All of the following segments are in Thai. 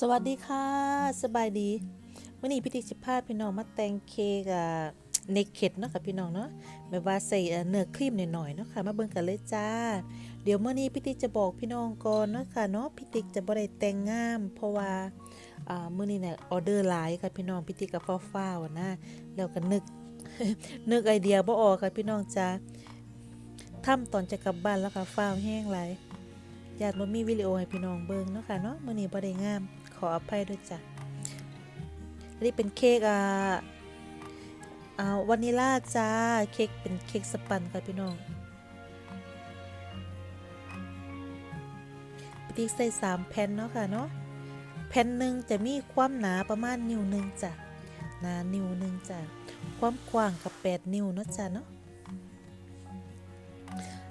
สวัสดีค่ะสบายดีวันนี้พี่ติ๊กจะพาพี่น้องมาแต่งเค้กอะเนเค็ดเนาะค่ะพี่น้องเนาะแบบว่าใส่เนื้อครีมหน่อยๆเนาะค่ะมาเบิ่งกันเลยจ้า เดี๋ยวเมื่อนี้พี่ติ๊กจะบอกพี่น้องก่อนเนาะค่ะเนาะพี่ติ๊กจะบ่ได้แต่งงาม เพราะว่าอ่ามื้อนี้เนี่ยออเดอร์หลายค่ะพี่น้องพี่ติ๊กก็ฟ้าวนะแล้วก็นึกนึกไอเดียบ่ออกค่ะพี่น้องจ้าทำตอนจะกลับบ้านแล้วค่ะฟ้าวแห้งหลายาติบ่มีวิดีโอให้พี่น้องเบิ่งเนาะค่ะเนาะมื้อนี้บ่ได้งาม ขออภัยด้วยจ้ะนนี้เป็นเค้กอ่าอ่าวานิลลาจ้า เค้กเป็นเค้กสปันค่ะพี่น้องพี่ติ๊กใส่สามแผ่นเนาะค่ะเนาะ แผ่นหนึ่งจะมีความหนาประมาณนิ้วหนึ่งจ้ะ หนานิ้วหนึ่งจ้ะ ความกว้างกับแปดนิ้วเนาะจ้ะเนาะ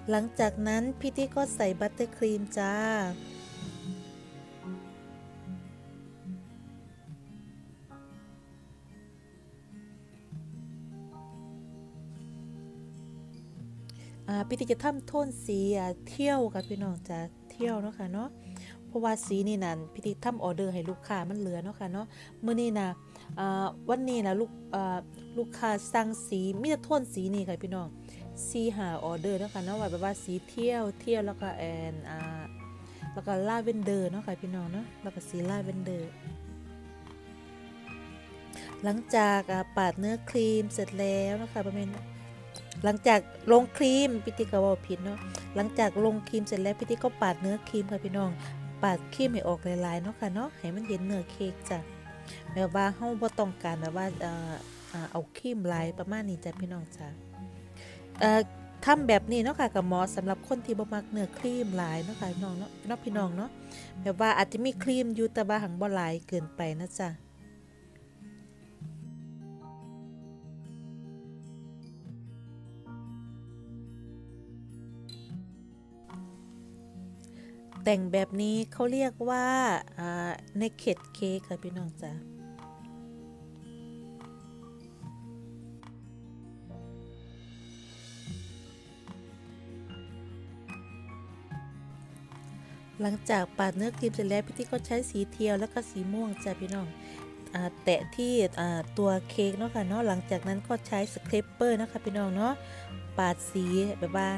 หลังจากนั้นพี่ติ๊กก็ใส่บัตเตอร์ครีมจ้า พี่ติ๊กจะทำโทนสีอะเที่ยวค่ะพี่น้องจะเที่ยวเนาะค่ะเนาะเพราะว่าสีนี่นั่นพี่ติ๊กทำออเดอร์ให้ลูกค้ามันเหลือเนาะค่ะเนาะเมื้อนี้นะอ่าวันนี้นะลูกอ่าลูกค้าสั่งสีมีแต่โทนสีนี่ค่ะพี่น้องสีหาออเดอร์เนาะค่ะเนาะว่าแบบว่าสีเที่ยวเที่ยวแล้วก็แอนอ่าแล้วก็ลาเวนเดอร์เนาะค่ะพี่น้องเนาะแล้วก็สีลาเวนเดอร์หลังจากอ่าปาดเนื้อครีมเสร็จแล้วนะคะประมาณ หลังจากลงครีมพี่ติ๊กก็ว่าผิดเนาะหลังจากลงครีมเสร็จแล้วพี่ติ๊กก็ปาดเนื้อครีมค่ะพี่น้อง ปาดครีมให้ออกลายๆเนาะค่ะเนาะให้มันเห็นเนื้อเค้กจ้ะแบบว่าเฮาบ่ต้องการแบบว่าเอ่ออ่าเอาครีมลายประมาณนี้จ้ะพี่น้องจ้ะเอ่อทำแบบนี้เนาะค่ะกับหมอสำหรับคนที่บ่มักเนื้อครีมหลายเนาะค่ะพี่น้องเนาะเนาะพี่น้องเนาะแบบว่าอาจจะมีครีมอยู่แต่ว่าหังบ่หลายเกินไปนะจ๊ะ แต่งแบบนี้เขาเรียกว่าอ่า naked cake ค่ะพี่น้องจ้ะหลังจากปาดเนื้อครีมเสร็จแล้วพี่ที่ก็ใช้สีเทียวแล้วก็สีม่วงจ้ะพี่น้องแตะที่ตัวเค้กเนาะค่ะเนาะหลังจากนั้นก็ใช้สเครปเปอร์นะคะพี่น้องเนาะปาดสีแบบว่า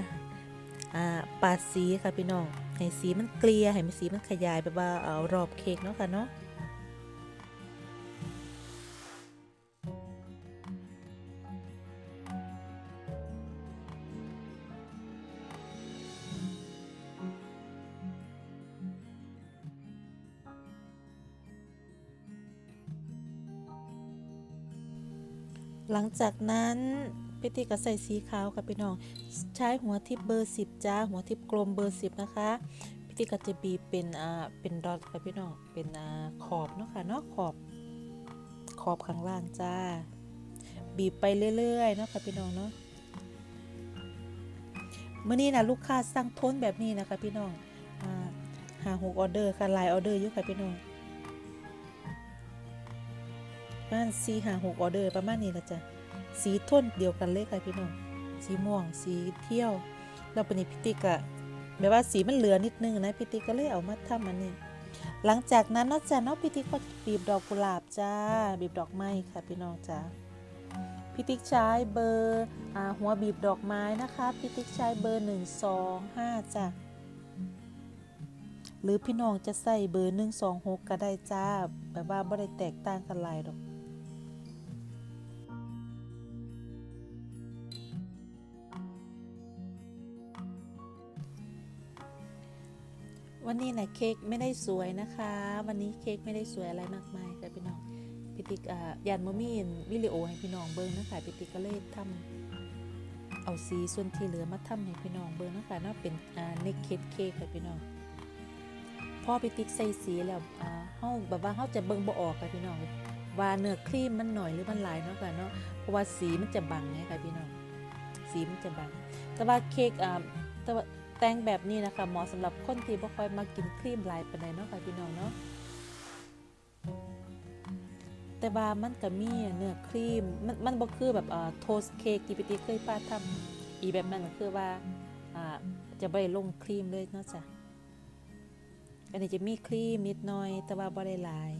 อ่าปาดสีค่ะพี่น้อง ให้สีมันเกลี่ยให้มันสีมันขยายแบบว่าเอารอบเค้กเนาะค่ะเนาะหลังจากนั้น พี่ติ๊กก็ใส่สีขาวค่ะพี่น้อง ใช้หัวทิปเบอร์10จ้า หัวทิปกลมเบอร์10นะคะพี่ติ๊กก็จะบีบเป็นอ่าเป็นดอทค่ะพี่น้อง เป็นอ่าขอบเนาะค่ะเนาะขอบ ขอบข้างล่างจ้า บีบไปเรื่อยๆเนาะค่ะพี่น้องเนาะเมื่อนี้นะลูกค้าสั่งโทนแบบนี้นะคะพี่น้องอหาหกออเดอร์ค่ะลายออเดอร์อยู่ค่ะพี่น้องประมาณสี่หาหกออเดอร์ประมาณนี้ละจ้ะ สีโทนเดียวกันเลยค่ะพี่น้องสีม่วงสีเที่ยวแล้วปนี้พิติกะแบบว่าสีมันเหลือนิดนึงนะพิติก็เลยเอามาทำอันนี้หลังจากนั้นนาะจ้ะเนาะพิติก็บีบดอกกุหลาบจ้าบีบดอกไม้ค่ะพี่น้องจ้าพิติกใช้เบอร์อหัวบีบดอกไม้นะคะพิติกใช้เบอร์ 1 2 5จ้ะหรือพี่น้องจะใส่เบอร์ 1 2 6 ก็ได้จ้าแบบว่าไม่ได้แตกต่างกันหลายดอก วันนี้นะเค้กไม่ได้สวยนะคะ วันนี้เค้กไม่ได้สวยอะไรมากมายค่ะพี่น้องพี่ติ๊กอ่ายันมมีนวิดีโอให้พี่น้องเบิ้งนะคะพี่ติ๊กก็เลยทำเอาสีส่วนที่เหลือมาทำให้พี่น้องเบิ้งนะคะเนาะเป็นเนคเค้กเค้กค่ะพี่น้องพอพี่ติ๊กใส่สีแล้วอ่าเฮาแบบว่าเฮาจะเบิ้งบ่ออกค่ะพี่น้องว่าเนื้อครีมมันหน่อยหรือมันหลายเนาะค่ะเนาะเพราะว่าสีมันจะบังไงค่ะพี่น้องสีมันจะบัง แต่ว่าเค้กอ่าแต่ว่า แต่งแบบนี้นะคะเหมาะสำหรับคนที่บ่ค่อยมากินครีมลายปานใดเนาะค่ะพี่น้องเนาะแต่ว่ามันก็มีเนื้อครีมมันมันบ่คือแบบเอ่อโทสเค้กที่พี่ติเคยป้าทำอีแบบนั้นก็คือว่าอ่าจะบ่ได้ลงครีมเลยเนาะจ้ะอันนี้จะมีครีมนิดหน่อยแต่ว่าบ่ได้หลาย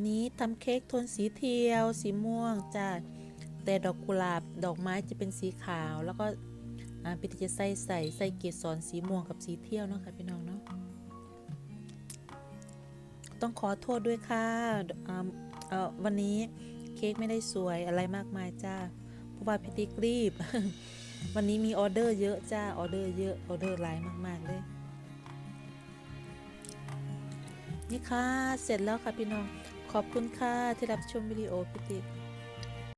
วันนี้ทำเค้กโทนสีเทียว สีม่วงจ้าแต่ดอกกุหลาบดอกไม้จะเป็นสีขาว แล้วก็พิธีจะใส่ใส่ใส่เกสรสีม่วงกับสีเทียวเนาะค่ะพี่น้องเนาะต้องขอโทษด้วยค่ะเอ่อวันนี้เค้กไม่ได้สวยอะไรมากมายจ้าเพราะว่าพิธีรีบ วันนี้มีออเดอร์เยอะจ้าออเดอร์เยอะออเดอร์หลายมากๆเลยนี่ค่ะ เสร็จแล้วค่ะพี่น้อง ขอบคุณค่ะที่รับชมวิดีโอพิติก